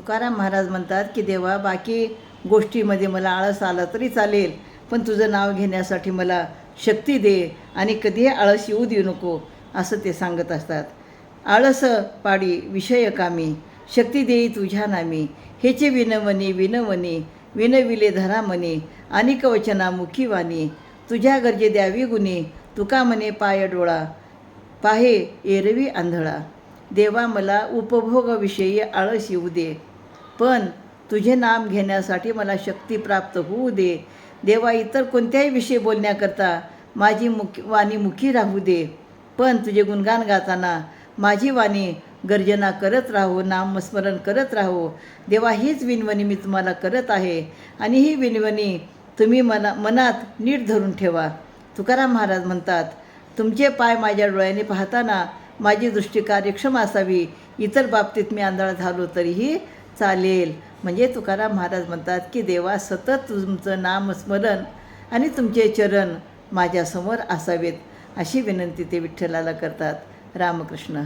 तुकाराम महाराज म्हणतात की देवा बाकी गोष्टीमध्ये मला आळस आला तरी चालेल पण तुझं नाव घेण्यासाठी मला शक्ती दे आणि कधीही आळस येऊ देऊ नको असं ते सांगत असतात. आळस पाडी विषय कामी शक्ती देई तुझ्या नामी हेचे विनवनी विनवनी विनविले धरा मनी आणि कवचना तुझ्या गरजे द्यावी गुणी तुका म्हणे पाय डोळा पाहे एरवी आंधळा. देवा मला उपभोगाविषयी आळस येऊ दे. पण तुझे नाम घेण्यासाठी मला शक्ती प्राप्त होऊ दे. देवा इतर कोणत्याही विषयी बोलण्याकरता माझी मुख वाणी मुखी राहू दे. पण तुझे गुणगान गाताना माझी वाणी गर्जना करत राहू नामस्मरण करत राहू. देवा हीच विनवणी मी तुम्हाला करत आहे आणि ही विनवणी तुम्ही मना मनात नीट धरून ठेवा. तुकाराम महाराज म्हणतात तुमचे पाय माझ्या डोळ्याने पाहताना माझी दृष्टी कार्यक्षम असावी इतर बाबतीत मी आंधळा झालो तरीही चालेल. म्हणजे तुकाराम महाराज म्हणतात की देवा सतत तुमचं नामस्मरण आणि तुमचे चरण माझ्यासमोर असावेत अशी विनंती ते विठ्ठलाला करतात. रामकृष्ण.